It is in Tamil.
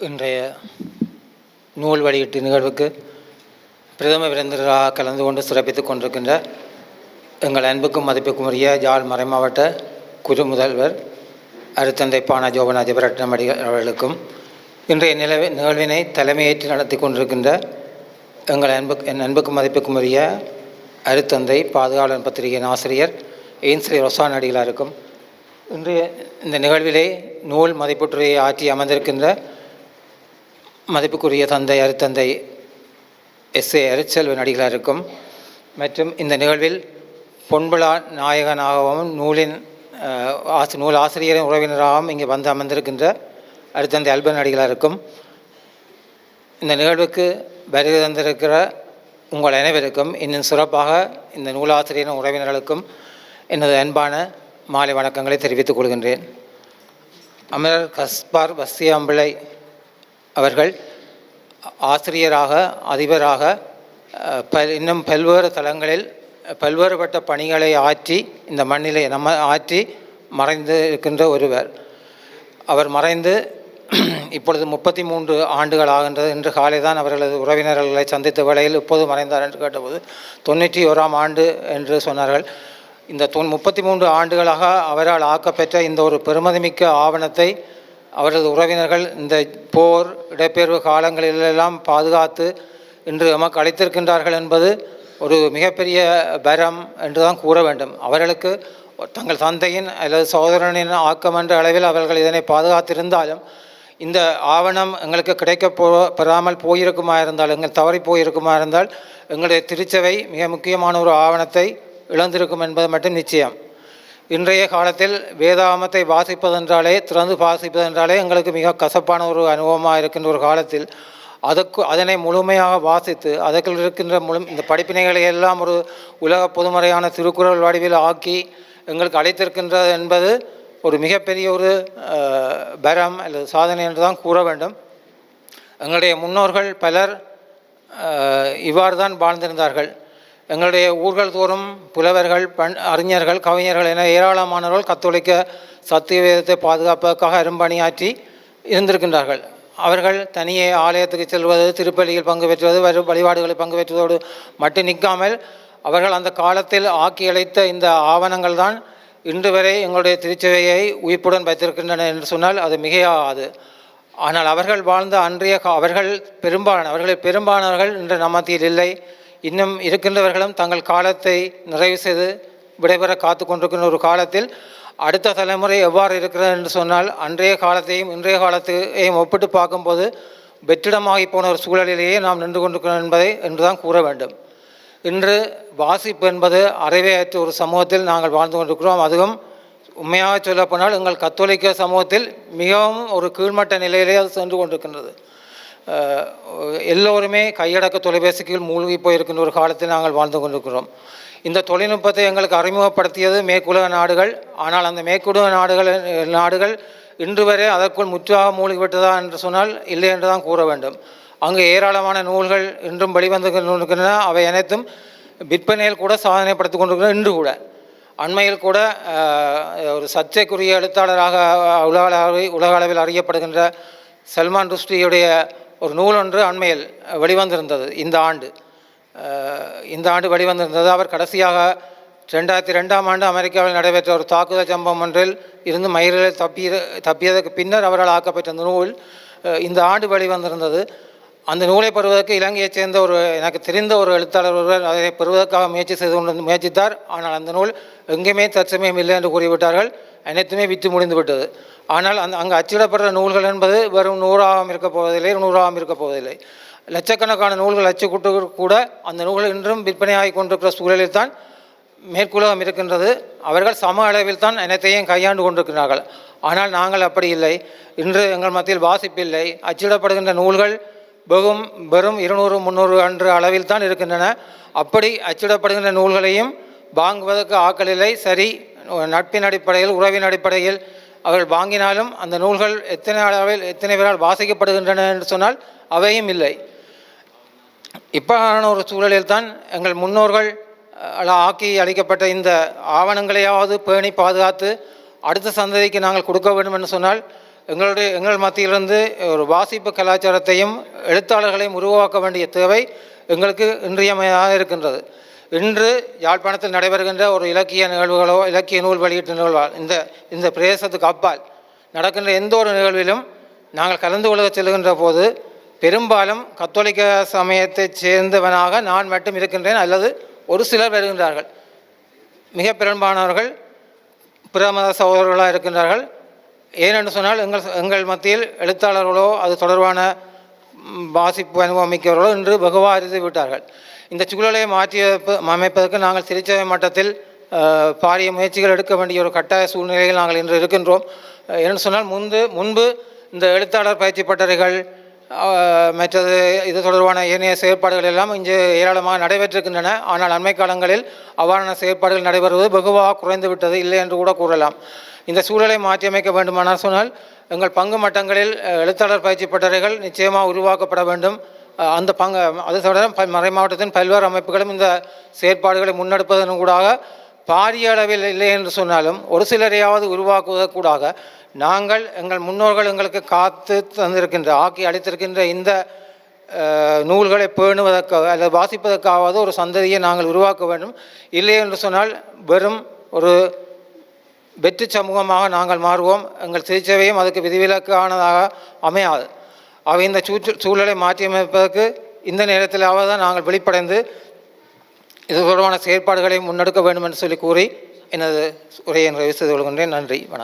இன்றைய நூல் வெளியீட்டு நிகழ்வுக்கு பிரதம விருந்தினராக கலந்து கொண்டு சிறப்பித்துக் கொண்டிருக்கின்ற எங்கள் அன்புக்கும் மதிப்புக்கும் உரிய யாழ் மறைமாவட்ட குரு முதல்வர் அருத்தந்தை பானா ஜோபன் ஜெபரட்னம் அடிகள் அவர்களுக்கும் இன்றைய நிலவு நிகழ்வினை தலைமையேற்று நடத்தி கொண்டிருக்கின்ற எங்கள் அன்பு என் அன்புக்கும் மதிப்புக்கும் உரிய அருத்தந்தை பாதுகாவலன் பத்திரிகையின் ஆசிரியர் ஏன்ஸ்ரீ ரொசான் அடிகளாருக்கும் இன்றைய இந்த நிகழ்விலே நூல் மதிப்புற்றுரையை ஆற்றி அமர்ந்திருக்கின்ற மதிப்புக்குரிய தந்தை அருத்தந்தை எஸ். ஏ. அருட்செல்வன் அடிகளாருக்கும் மற்றும் இந்த நிகழ்வில் பொன்புலா நாயகனாகவும் நூலின் ஆசி நூல் ஆசிரியரின் உறவினராகவும் இங்கே வந்து அமர்ந்திருக்கின்ற அருத்தந்தை அல்பன் அடிகளாருக்கும் இந்த நிகழ்வுக்கு வருகை தந்திருக்கிற உங்கள் அனைவருக்கும் இன்னும் சிறப்பாக இந்த நூலாசிரியரின் உறவினர்களுக்கும் எனது அன்பான மாலை வணக்கங்களை தெரிவித்துக் கொள்கின்றேன். அமரர் கஸ்பார் வசியாம்பிள்ளை அவர்கள் ஆசிரியராக அதிபராக ப இன்னும் பல்வேறு தளங்களில் பல்வேறுபட்ட பணிகளை ஆற்றி இந்த மண்ணிலே நம்ம ஆற்றி மறைந்து இருக்கின்ற ஒருவர். அவர் மறைந்து இப்பொழுது முப்பத்தி மூன்று ஆண்டுகள் ஆகின்றது. இன்று காலை தான் அவர்களது உறவினர்களை சந்தித்த வேளையில் இப்போது மறைந்தார் என்று கேட்டபோது தொண்ணூற்றி ஓராம் ஆண்டு என்று சொன்னார்கள். இந்த தொன் முப்பத்தி மூன்று ஆண்டுகளாக அவரால் ஆக்கப்பெற்ற இந்த ஒரு பெருமதிமிக்க ஆவணத்தை அவரது உறவினர்கள் இந்த போர் இடப்பெயர்வு காலங்களிலெல்லாம் பாதுகாத்து இன்று எமக்கு அளித்திருக்கின்றார்கள் என்பது ஒரு மிகப்பெரிய பரம் என்று தான் கூற வேண்டும். அவர்களுக்கு தங்கள் தந்தையின் அல்லது சகோதரனின் ஆக்கம் என்ற அளவில் அவர்கள் இதனை பாதுகாத்திருந்தாலும் இந்த ஆவணம் எங்களுக்கு கிடைக்க போ பெறாமல் போயிருக்குமா இருந்தால் எங்கள் தவறி போயிருக்குமா இருந்தால் எங்களுடைய திருச்சபை மிக முக்கியமான ஒரு ஆவணத்தை இழந்திருக்கும் என்பது மட்டும் நிச்சயம். இன்றைய காலத்தில் வேதாமத்தை வாசிப்பதென்றாலே திறந்து வாசிப்பதென்றாலே எங்களுக்கு மிக கசப்பான ஒரு அனுபவமாக இருக்கின்ற ஒரு காலத்தில் அதற்கு அதனை முழுமையாக வாசித்து அதற்குள் இருக்கின்ற முழு இந்த படிப்பினைகளை எல்லாம் ஒரு உலக பொதுமறையான திருக்குறள் வடிவில் ஆக்கி எங்களுக்கு அழைத்திருக்கின்றது என்பது ஒரு மிகப்பெரிய ஒரு பரம் அல்லது சாதனை என்று தான் கூற வேண்டும். எங்களுடைய முன்னோர்கள் பலர் இவ்வாறு தான் வாழ்ந்திருந்தார்கள். எங்களுடைய ஊர்கள் தோறும் புலவர்கள் பண் அறிஞர்கள் கவிஞர்கள் என ஏராளமானவர்கள் கத்தோலிக்க சத்திய வேதத்தை பாதுகாப்பதற்காக அரும்பணியாற்றி இருந்திருக்கின்றார்கள். அவர்கள் தனியே ஆலயத்துக்கு செல்வது திருப்பலியில் பங்கு பெற்றுவது வரும் வழிபாடுகளில் பங்கு பெற்றதோடு மட்டும் நிற்காமல் அவர்கள் அந்த காலத்தில் ஆக்கி அழைத்த இந்த ஆவணங்கள் தான் இன்று வரை எங்களுடைய திருச்சபையை உயிர்ப்புடன் வைத்திருக்கின்றன என்று சொன்னால் அது மிகையாகாது. ஆனால் அவர்கள் வாழ்ந்த அன்றைய அவர்கள் பெரும்பாலான அவர்களில் பெரும்பாலானவர்கள் இன்று நம்மத்தியில் இல்லை. இன்னும் இருக்கின்றவர்களும் தங்கள் காலத்தை நிறைவு செய்து விடைபெற காத்து கொண்டிருக்கின்ற ஒரு காலத்தில் அடுத்த தலைமுறை எவ்வாறு இருக்கிறது என்று சொன்னால் அன்றைய காலத்தையும் இன்றைய காலத்தையும் ஒப்பிட்டு பார்க்கும்போது வெற்றிடமாகி போன ஒரு சூழலிலேயே நாம் நின்று கொண்டிருக்கிறோம் என்பதை என்றுதான் கூற வேண்டும். இன்று வாசிப்பு என்பது அறிவையற்ற ஒரு சமூகத்தில் நாங்கள் வாழ்ந்து கொண்டிருக்கிறோம். அதுவும் உண்மையாக சொல்லப்போனால் எங்கள் கத்தோலிக்க சமூகத்தில் மிகவும் ஒரு கீழ்மட்ட நிலையிலே அது சென்று கொண்டிருக்கின்றது. எல்லோருமே கையடக்க தொலைபேசிக்கு மூழ்கி போயிருக்கின்ற ஒரு காலத்தில் நாங்கள் வாழ்ந்து கொண்டிருக்கிறோம். இந்த தொழில்நுட்பத்தை எங்களுக்கு அறிமுகப்படுத்தியது மேற்குலக நாடுகள். ஆனால் அந்த மேற்குலக நாடுகள் நாடுகள் இன்று வரை அதற்குள் முற்றாக மூழ்கிவிட்டதா என்று சொன்னால் இல்லை என்று தான் கூற வேண்டும். அங்கு ஏராளமான நூல்கள் இன்றும் வெளிவந்து கொண்டிருக்கின்றன. அவை அனைத்தும் விற்பனையில் கூட சாதனைப்படுத்தி கொண்டிருக்கின்றன இன்று கூட. அண்மையில் கூட ஒரு சர்ச்சைக்குரிய எழுத்தாளராக உலக அளவில் உலக அளவில் அறியப்படுகின்ற சல்மான் ருஷ்டியுடைய ஒரு நூல் ஒன்று அண்மையில் வெளிவந்திருந்தது இந்த ஆண்டு. இந்த ஆண்டு வெளிவந்திருந்தது. அவர் கடைசியாக ரெண்டாயிரத்தி ரெண்டாம் ஆண்டு அமெரிக்காவில் நடைபெற்ற ஒரு தாக்குதல் சம்பவம் ஒன்றில் இருந்து மயிர்களை தப்பிய தப்பியதற்கு பின்னர் அவரால் ஆக்கப்பட்ட அந்த நூல் இந்த ஆண்டு வெளிவந்திருந்தது. அந்த நூலை பெறுவதற்கு இலங்கையைச் சேர்ந்த ஒரு எனக்கு தெரிந்த ஒரு எழுத்தாளர் ஒருவர் அதை பெறுவதற்காக முயற்சி செய்து கொண்டு முயற்சித்தார். ஆனால் அந்த நூல் எங்கேயுமே தற்சமயம் இல்லை என்று கூறிவிட்டார்கள். அனைத்துமே விற்று முடிந்து விட்டது. ஆனால் அந்த அங்கு அச்சிடப்படுற நூல்கள் என்பது வெறும் நூறாகவும் இருக்கப் போவதில்லை நூறாகவும் இருக்கப் போவதில்லை. லட்சக்கணக்கான நூல்கள் அச்சுக்கூட்டு கூட அந்த நூல்கள் இன்றும் விற்பனையாகி கொண்டிருக்கிற சூழலில் தான் மேற்குலகம் இருக்கின்றது. அவர்கள் சம அளவில் தான் அனைத்தையும் கையாண்டு கொண்டிருக்கிறார்கள். ஆனால் நாங்கள் அப்படி இல்லை. இன்று எங்கள் மத்தியில் வாசிப்பில்லை. அச்சிடப்படுகின்ற நூல்கள் வெகும் வெறும் இருநூறு முந்நூறு அன்று அளவில் தான் இருக்கின்றன. அப்படி அச்சிடப்படுகின்ற நூல்களையும் வாங்குவதற்கு ஆக்கள் இல்லை. சரி நட்பின் அடிப்படையில் உறவின் அடிப்படையில் அவர்கள் வாங்கினாலும் அந்த நூல்கள் எத்தனை அளவில் எத்தனை பேரால் வாசிக்கப்படுகின்றன என்று சொன்னால் அவையும் இல்லை. இப்பான ஒரு சூழலில் தான் எங்கள் முன்னோர்கள் ஆக்கி அளிக்கப்பட்ட இந்த ஆவணங்களையாவது பேணி பாதுகாத்து அடுத்த சந்ததிக்கு நாங்கள் கொடுக்க வேண்டும் என்று சொன்னால் எங்களுடைய எங்கள் மத்தியிலிருந்து ஒரு வாசிப்பு கலாச்சாரத்தையும் எழுத்தாளர்களையும் உருவாக்க வேண்டிய தேவை எங்களுக்கு இன்றியமையாக இருக்கின்றது இன்று யாழ்ப்பாணத்தில் நடைபெறுகின்ற ஒரு இலக்கிய நிகழ்வுகளோ இலக்கிய நூல் வெளியீட்டு நிகழ்வோ இந்த இந்த பிரதேசத்துக்கு அப்பால் நடக்கின்ற எந்த ஒரு நிகழ்விலும் நாங்கள் கலந்து கொள்ள செல்கின்ற போது பெரும்பாலும் கத்தோலிக்க சமயத்தைச் சேர்ந்தவனாக நான் மட்டும் இருக்கின்றேன் அல்லது ஒரு சிலர் வருகின்றார்கள். மிக பெரும்பாலானவர்கள் பிரமத சகோதரர்களாக இருக்கின்றார்கள். ஏனென்று சொன்னால் எங்கள் எங்கள் மத்தியில் எழுத்தாளர்களோ அது தொடர்பான வாசிப்பு அனுபவம் மிக்கவர்களோ இன்று வெகுவாக அறிந்து விட்டார்கள் இந்த சூழலை மாற்றி அமைப்பதற்கு நாங்கள் திருச்சபை மட்டத்தில் பாரிய முயற்சிகள் எடுக்க வேண்டிய ஒரு கட்டாய சூழ்நிலையில் நாங்கள் இன்று இருக்கின்றோம். என்று சொன்னால் முன்பு முன்பு இந்த எழுத்தாளர் பயிற்சி பட்டறைகள் மற்றது இது தொடர்பான ஏனைய செயற்பாடுகள் எல்லாம் இங்கு ஏராளமாக நடைபெற்றிருக்கின்றன. ஆனால் அண்மை காலங்களில் அவ்வாறான செயற்பாடுகள் நடைபெறுவது வெகுவாக குறைந்து விட்டது இல்லை என்று கூட கூறலாம். இந்த சூழலை மாற்றியமைக்க வேண்டுமானால் சொன்னால் எங்கள் பங்கு மட்டங்களில் எழுத்தாளர் பயிற்சி பட்டறைகள் நிச்சயமாக உருவாக்கப்பட வேண்டும். அந்த பங்கு அதை தவிர மறை மாவட்டத்தின் பல்வேறு அமைப்புகளும் இந்த செயற்பாடுகளை முன்னெடுப்பதன் கூடாக பாரிய அளவில் இல்லை என்று சொன்னாலும் ஒரு சிலரையாவது உருவாக்குவதற்கூடாக நாங்கள் எங்கள் முன்னோர்கள் எங்களுக்கு காத்து தந்திருக்கின்ற ஆக்கி அளித்திருக்கின்ற இந்த நூல்களை பேணுவதற்காக அல்லது வாசிப்பதற்காவது ஒரு சந்ததியை நாங்கள் உருவாக்க வேண்டும். இல்லை என்று சொன்னால் வெறும் ஒரு வெற்றி சமூகமாக நாங்கள் மாறுவோம். எங்கள் திருச்சபையும் அதுக்கு விதிவிலக்கானதாக அமையாது. அவை இந்த சூற்று சூழலை மாற்றியமைப்பதற்கு இந்த நேரத்திலாவது தான் நாங்கள் வெளிப்படைந்து இது தொடர்பான செயற்பாடுகளை முன்னெடுக்க வேண்டும் என்று சொல்லி கூறி எனது உரையை நிறைவு செய்து கொள்கின்றேன். நன்றி வணக்கம்.